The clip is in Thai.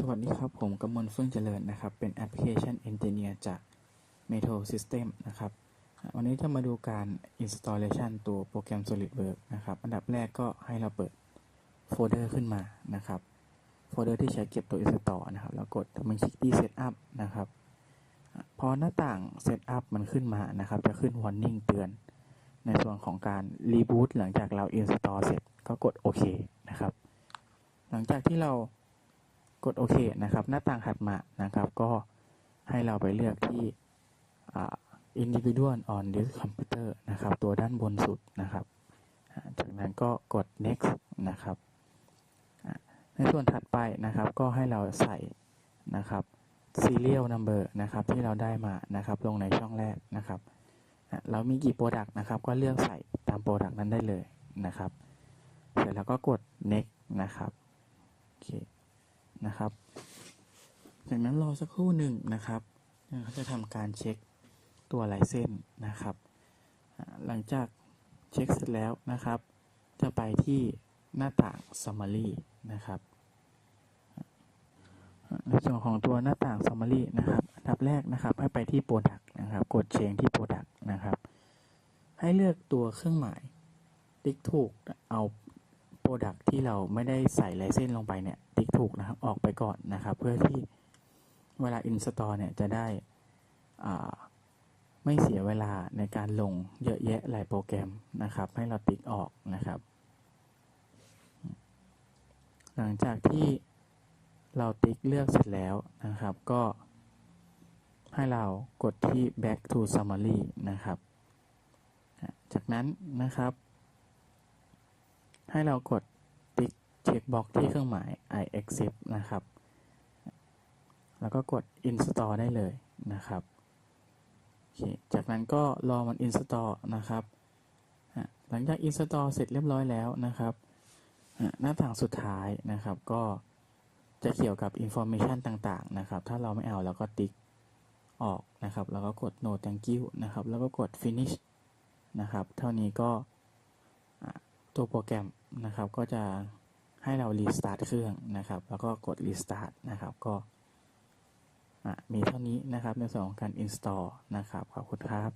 สวัสดีครับ ผมกำมลเฟื่องเจริญนะครับ เป็นแอปพลิเคชัน Engineer จาก Metal System นะครับ วันนี้จะมาดูการ installation ตัวโปรแกรม SolidWorks นะครับ อันดับแรกก็ให้เราเปิดโฟลเดอร์ขึ้นมานะครับ โฟลเดอร์ที่ใช้เก็บตัว install นะครับ แล้วกดมันคลิกที่ setup นะครับ พอหน้าต่าง setup มันขึ้นมานะครับ จะขึ้น warning เตือน ในส่วนของการ reboot หลังจากเรา install เสร็จก็กดโอเคนะครับ หลังจากที่เรา กดโอเคนะครับ หน้าต่างถัดมานะครับ ก็ให้เราไปเลือกที่อ่า individual on this computer นะครับ ตัวด้านบนสุดนะครับ จากนั้นก็กด next นะครับ ในส่วนถัดไปนะครับ ก็ให้เราใส่นะครับ serial number นะครับ ที่เราได้มานะครับ ลงในช่องแรกนะครับ เรามีกี่ product นะครับ ก็เลือกใส่ตาม product นั้นได้เลยนะครับ เสร็จแล้วก็กด next นะครับ โอเค นะครับ จากนั้นรอสักครู่หนึ่งนะครับเขาจะทำการเช็คตัวลายเส้นนะครับ หลังจากเช็คเสร็จแล้วนะครับ จะไปที่หน้าต่าง Summary นะครับในส่วนของตัวหน้าต่าง Summary นะครับอันดับแรกนะครับให้ไปที่ Product นะครับ กด Change ที่ Product นะครับ ให้เลือกตัวเครื่องหมายติ๊กถูกเอา โปรดักที่เราไม่ได้ใส่ลายเส้นลงไปเนี่ย ติ๊กถูกนะครับ ออกไปก่อนนะครับ เพื่อที่เวลา install เนี่ยจะได้ไม่เสียเวลาในการลงเยอะแยะหลายโปรแกรมนะครับ ให้เราติ๊กออกนะครับ หลังจากที่เราติ๊กเลือกเสร็จแล้วนะครับ ก็ให้เรากดที่ back to summary นะครับ จากนั้นนะครับ ให้เรากดติ๊กเช็คบ็อกที่เครื่องหมาย I accept นะครับ แล้วก็กด install ได้เลยนะครับโอเคจากนั้นก็รอมัน install นะครับ หลังจาก install เสร็จเรียบร้อยแล้วนะครับ หน้าต่างสุดท้ายนะครับก็จะเกี่ยวกับ information ต่างๆ นะครับ ถ้าเราไม่เอาเราก็ติ๊กออกนะครับ แล้วก็กด no thank you นะครับ แล้วก็กด finish นะครับ เท่านี้ก็ตัวโปรแกรม นะครับ ก็จะให้เรารีสตาร์ทเครื่องนะครับ แล้วก็กดรีสตาร์ทนะครับ ก็อะมีเท่านี้นะครับในส่วนของการ install นะครับ ขอบคุณครับ